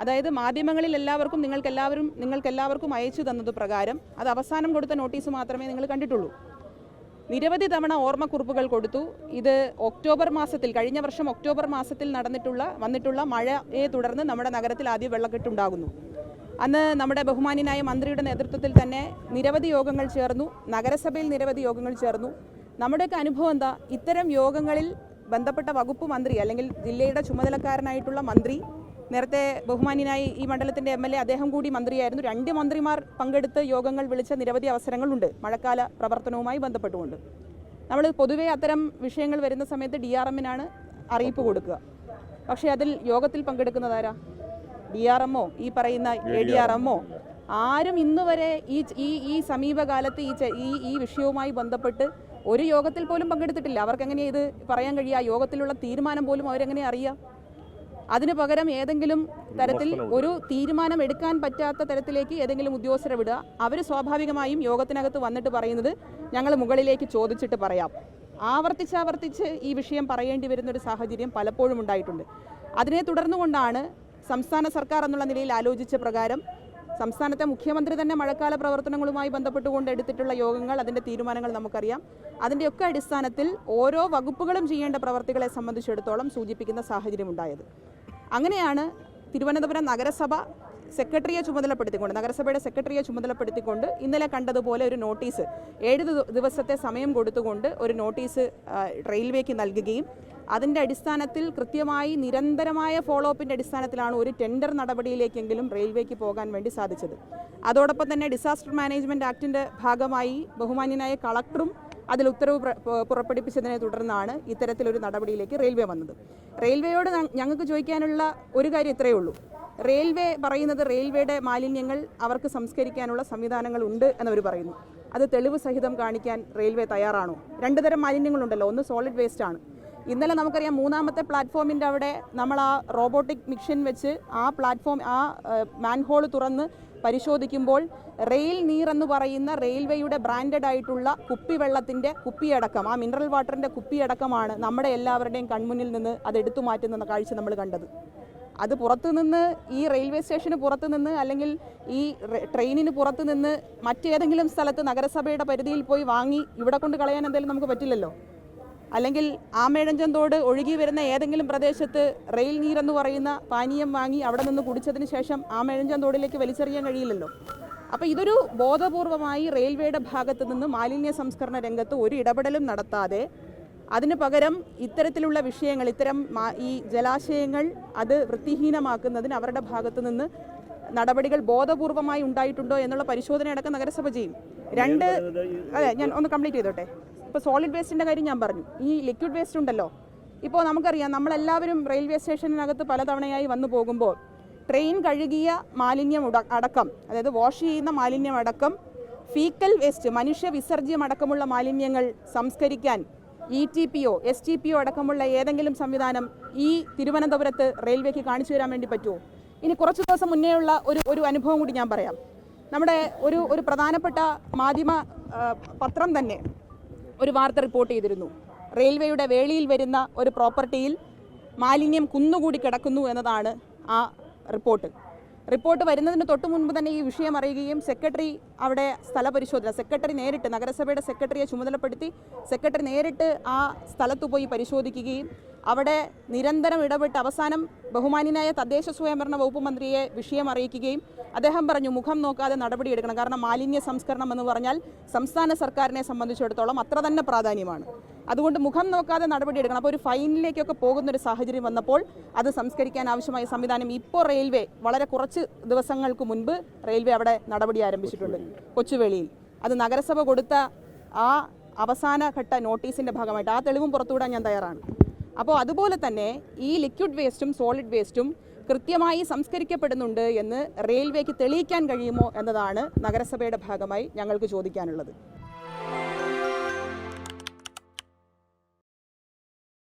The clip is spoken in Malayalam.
അതായത് മാധ്യമങ്ങളിൽ എല്ലാവർക്കും നിങ്ങൾക്ക് എല്ലാവരും നിങ്ങൾക്ക് എല്ലാവർക്കും അയച്ചു തന്നത് പ്രകാരം അത് അവസാനം കൊടുത്ത നോട്ടീസ് മാത്രമേ നിങ്ങൾ കണ്ടിട്ടുള്ളൂ. നിരവധി തവണ ഓർമ്മക്കുറിപ്പുകൾ കൊടുത്തു. ഇത് ഒക്ടോബർ മാസത്തിൽ കഴിഞ്ഞ വർഷം ഒക്ടോബർ മാസത്തിൽ നടന്നിട്ടുള്ള വന്നിട്ടുള്ള മഴയെ തുടർന്ന് നമ്മുടെ നഗരത്തിൽ ആദ്യം വെള്ളക്കെട്ടുണ്ടാകുന്നു. അന്ന് നമ്മുടെ ബഹുമാന്യനായ മന്ത്രിയുടെ നേതൃത്വത്തിൽ തന്നെ നിരവധി യോഗങ്ങൾ ചേർന്നു. നഗരസഭയിൽ നിരവധി യോഗങ്ങൾ ചേർന്നു. നമ്മുടെയൊക്കെ അനുഭവം എന്താ? ഇത്തരം യോഗങ്ങളിൽ ബന്ധപ്പെട്ട വകുപ്പ് മന്ത്രി അല്ലെങ്കിൽ ജില്ലയുടെ ചുമതലക്കാരനായിട്ടുള്ള മന്ത്രി നേരത്തെ ബഹുമാന്യനായി ഈ മണ്ഡലത്തിന്റെ എം എൽ എ അദ്ദേഹം കൂടി മന്ത്രിയായിരുന്നു. രണ്ട് മന്ത്രിമാർ പങ്കെടുത്ത് യോഗങ്ങൾ വിളിച്ച നിരവധി അവസരങ്ങളുണ്ട്. മഴക്കാല പ്രവർത്തനവുമായി ബന്ധപ്പെട്ടുകൊണ്ട്. നമ്മൾ പൊതുവെ അത്തരം വിഷയങ്ങൾ വരുന്ന സമയത്ത് ഡി ആർ എമ്മിനാണ് അറിയിപ്പ് കൊടുക്കുക. പക്ഷേ അതിൽ യോഗത്തിൽ പങ്കെടുക്കുന്നതാരാ ഡി ആർ എമ്മോ ഈ പറയുന്ന എ ഡി ആർ എമ്മോ ആരും ഇന്ന് വരെ ഈ ഈ ഈ സമീപകാലത്ത് ഈ ഈ ഈ വിഷയവുമായി ബന്ധപ്പെട്ട് ഒരു യോഗത്തിൽ പോലും പങ്കെടുത്തിട്ടില്ല. അവർക്ക് എങ്ങനെയാ ഇത് പറയാൻ കഴിയുക? യോഗത്തിലുള്ള തീരുമാനം പോലും അവരെങ്ങനെ അറിയാം അതിന് പകരം ഏതെങ്കിലും തരത്തിൽ ഒരു തീരുമാനം എടുക്കാൻ പറ്റാത്ത തരത്തിലേക്ക് ഏതെങ്കിലും ഉദ്യോഗസ്ഥരെ വിടുക. അവർ സ്വാഭാവികമായും യോഗത്തിനകത്ത് വന്നിട്ട് പറയുന്നത് ഞങ്ങൾ മുകളിലേക്ക് ചോദിച്ചിട്ട് പറയാം. ആവർത്തിച്ചാവർത്തിച്ച് ഈ വിഷയം പറയേണ്ടി വരുന്ന ഒരു സാഹചര്യം പലപ്പോഴും ഉണ്ടായിട്ടുണ്ട്. അതിനെ തുടർന്നുകൊണ്ടാണ് സംസ്ഥാന സർക്കാർ എന്നുള്ള നിലയിൽ ആലോചിച്ച പ്രകാരം സംസ്ഥാനത്തെ മുഖ്യമന്ത്രി തന്നെ മഴക്കാല പ്രവർത്തനങ്ങളുമായി ബന്ധപ്പെട്ടുകൊണ്ട് എടുത്തിട്ടുള്ള യോഗങ്ങൾ അതിന്റെ തീരുമാനങ്ങൾ നമുക്കറിയാം. അതിന്റെയൊക്കെ അടിസ്ഥാനത്തിൽ ഓരോ വകുപ്പുകളും ചെയ്യേണ്ട പ്രവർത്തികളെ സംബന്ധിച്ചിടത്തോളം സൂചിപ്പിക്കുന്ന സാഹചര്യം ഉണ്ടായത് അങ്ങനെയാണ് തിരുവനന്തപുരം നഗരസഭ സെക്രട്ടറിയെ ചുമതലപ്പെടുത്തിക്കൊണ്ട് നഗരസഭയുടെ സെക്രട്ടറിയെ ചുമതലപ്പെടുത്തിക്കൊണ്ട് ഇന്നലെ കണ്ടതുപോലെ ഒരു നോട്ടീസ് ഏഴ് ദിവസത്തെ സമയം കൊടുത്തുകൊണ്ട് ഒരു നോട്ടീസ് റെയിൽവേക്ക് നൽകുകയും അതിന്റെ അടിസ്ഥാനത്തിൽ കൃത്യമായി നിരന്തരമായ ഫോളോ അപ്പിന്റെ അടിസ്ഥാനത്തിലാണ് ഒരു ടെൻഡർ നടപടിയിലേക്കെങ്കിലും റെയിൽവേക്ക് പോകാൻ വേണ്ടി സാധിച്ചത്. അതോടൊപ്പം തന്നെ ഡിസാസ്റ്റർ മാനേജ്മെന്റ് ആക്ടിന്റെ ഭാഗമായി ബഹുമാന്യനായ കളക്ടറും അതിൽ ഉത്തരവ് പുറപ്പെടുപ്പിച്ചതിനെ തുടർന്നാണ് ഇത്തരത്തിലൊരു നടപടിയിലേക്ക് റെയിൽവേ വന്നത്. റെയിൽവേയോട് ഞങ്ങൾക്ക് ചോദിക്കാനുള്ള ഒരു കാര്യം ഇത്രയേ ഉള്ളൂ. റെയിൽവേ പറയുന്നത് റെയിൽവേയുടെ മാലിന്യങ്ങൾ അവർക്ക് സംസ്കരിക്കാനുള്ള സംവിധാനങ്ങൾ ഉണ്ട് എന്നവർ പറയുന്നു. അത് തെളിവ് സഹിതം കാണിക്കാൻ റെയിൽവേ തയ്യാറാണോ? രണ്ട് തരം മാലിന്യങ്ങളുണ്ടല്ലോ. ഒന്ന് സോളിഡ് വേസ്റ്റ് ആണ്. ഇന്നലെ നമുക്കറിയാം മൂന്നാമത്തെ പ്ലാറ്റ്ഫോമിന്റെ അവിടെ നമ്മൾ ആ റോബോട്ടിക് മിഷൻ വെച്ച് ആ പ്ലാറ്റ്ഫോം ആ മാൻഹോൾ തുറന്ന് പരിശോധിക്കുമ്പോൾ റെയിൽ നീർ എന്ന് പറയുന്ന റെയിൽവേയുടെ ബ്രാൻഡഡ് ആയിട്ടുള്ള കുപ്പി കുപ്പിവെള്ളത്തിന്റെ കുപ്പിയടക്കം ആ മിനറൽ വാട്ടറിന്റെ കുപ്പിയടക്കമാണ് നമ്മുടെ എല്ലാവരുടെയും കൺമുന്നിൽ നിന്ന് അത് എടുത്തു മാറ്റുന്ന കാഴ്ച നമ്മൾ കണ്ടത്. അത് പുറത്തുനിന്ന് ഈ റെയിൽവേ സ്റ്റേഷന് പുറത്തുനിന്ന് അല്ലെങ്കിൽ ഈ ട്രെയിനിന് പുറത്തു നിന്ന് മറ്റേതെങ്കിലും സ്ഥലത്ത് നഗരസഭയുടെ പരിധിയിൽ പോയി വാങ്ങി ഇവിടെ കൊണ്ട് കളയാൻ എന്തായാലും നമുക്ക് പറ്റില്ലല്ലോ? അല്ലെങ്കിൽ ആമേഴഞ്ചന്തോട് ഒഴുകി വരുന്ന ഏതെങ്കിലും പ്രദേശത്ത് റെയിൽ നീരെന്ന് പറയുന്ന പാനീയം വാങ്ങി അവിടെ നിന്ന് കുടിച്ചതിന് ശേഷം ആമേഴഞ്ചന്തോടിലേക്ക് വലിച്ചെറിയാൻ കഴിയില്ലല്ലോ. അപ്പോൾ ഇതൊരു ബോധപൂർവമായി റെയിൽവേയുടെ ഭാഗത്ത് നിന്ന് മാലിന്യ സംസ്കരണ രംഗത്ത് ഒരു ഇടപെടലും നടത്താതെ അതിന് പകരം ഇത്തരത്തിലുള്ള വിഷയങ്ങൾ ഇത്തരം ഈ ജലാശയങ്ങൾ അത് വൃത്തിഹീനമാക്കുന്നതിന് അവരുടെ ഭാഗത്തു നിന്ന് നടപടികൾ ബോധപൂർവമായി ഉണ്ടായിട്ടുണ്ടോ എന്നുള്ള പരിശോധന അടക്കം നഗരസഭ ചെയ്യും. രണ്ട് അതെ ഞാൻ ഒന്ന് കംപ്ലീറ്റ് ചെയ്തോട്ടെ. ഇപ്പോൾ സോളിഡ് വേസ്റ്റിന്റെ കാര്യം ഞാൻ പറഞ്ഞു. ഈ ലിക്വിഡ് വേസ്റ്റ് ഉണ്ടല്ലോ. ഇപ്പോൾ നമുക്കറിയാം നമ്മളെല്ലാവരും റെയിൽവേ സ്റ്റേഷനകത്ത് പലതവണയായി വന്നു പോകുമ്പോൾ ട്രെയിൻ കഴുകിയ മാലിന്യം അടക്കം അതായത് വാഷ് ചെയ്യുന്ന മാലിന്യം അടക്കം ഫീക്കൽ വേസ്റ്റ് മനുഷ്യ വിസർജ്യം അടക്കമുള്ള മാലിന്യങ്ങൾ സംസ്കരിക്കാൻ E T P or S T P or അടക്കമുള്ള ഏതെങ്കിലും സംവിധാനം ഈ തിരുവനന്തപുരത്ത് റെയിൽവേക്ക് കാണിച്ചു തരാൻ വേണ്ടി പറ്റുമോ? ഇനി കുറച്ച് ദിവസം മുന്നേ ഉള്ള ഒരു ഒരു അനുഭവം കൂടി ഞാൻ പറയാം. നമ്മുടെ ഒരു ഒരു പ്രധാനപ്പെട്ട മാധ്യമ പത്രം തന്നെ ഒരു വാർത്ത റിപ്പോർട്ട് ചെയ്തിരുന്നു. റെയിൽവേയുടെ വേളിയിൽ വരുന്ന ഒരു പ്രോപ്പർട്ടിയിൽ മാലിന്യം കുന്നുകൂടി കിടക്കുന്നു എന്നതാണ് ആ റിപ്പോർട്ട്. റിപ്പോർട്ട് വരുന്നതിന് തൊട്ട് മുൻപ് തന്നെ ഈ വിഷയം അറിയുകയും സെക്രട്ടറി അവിടെ സ്ഥലപരിശോധന സെക്രട്ടറി നേരിട്ട് നഗരസഭയുടെ സെക്രട്ടറിയെ ചുമതലപ്പെടുത്തി സെക്രട്ടറി നേരിട്ട് ആ സ്ഥലത്ത് പോയി പരിശോധിക്കുകയും അവിടെ നിരന്തരം ഇടപെട്ട് അവസാനം ബഹുമാന്യനായ തദ്ദേശ സ്വയംഭരണ വകുപ്പ് മന്ത്രിയെ വിഷയം അറിയിക്കുകയും അദ്ദേഹം പറഞ്ഞു മുഖം നോക്കാതെ നടപടിയെടുക്കണം കാരണം മാലിന്യ സംസ്കരണം എന്ന് പറഞ്ഞാൽ സംസ്ഥാന സർക്കാരിനെ സംബന്ധിച്ചിടത്തോളം അത്ര തന്നെ പ്രാധാന്യമാണ്. അതുകൊണ്ട് മുഖം നോക്കാതെ നടപടിയെടുക്കണം അപ്പോൾ ഒരു ഫൈനിലേക്കൊക്കെ പോകുന്ന ഒരു സാഹചര്യം വന്നപ്പോൾ അത് സംസ്കരിക്കാൻ ആവശ്യമായ സംവിധാനം ഇപ്പോൾ റെയിൽവേ വളരെ കുറച്ച് ദിവസങ്ങൾക്ക് മുൻപ് റെയിൽവേ അവിടെ നടപടി ആരംഭിച്ചിട്ടുണ്ട്. കൊച്ചുവേളിയിൽ. അത് നഗരസഭ കൊടുത്ത ആ അവസാന ഘട്ട നോട്ടീസിന്റെ ഭാഗമായിട്ട് ആ തെളിവും പുറത്തുവിടാൻ ഞാൻ തയ്യാറാണ്. അപ്പോൾ അതുപോലെ തന്നെ ഈ ലിക്വിഡ് വേസ്റ്റും സോളിഡ് വേസ്റ്റും കൃത്യമായി സംസ്കരിക്കപ്പെടുന്നുണ്ട് എന്ന് റെയിൽവേക്ക് തെളിയിക്കാൻ കഴിയുമോ എന്നതാണ് നഗരസഭയുടെ ഭാഗമായി ഞങ്ങൾക്ക് ചോദിക്കാനുള്ളത്.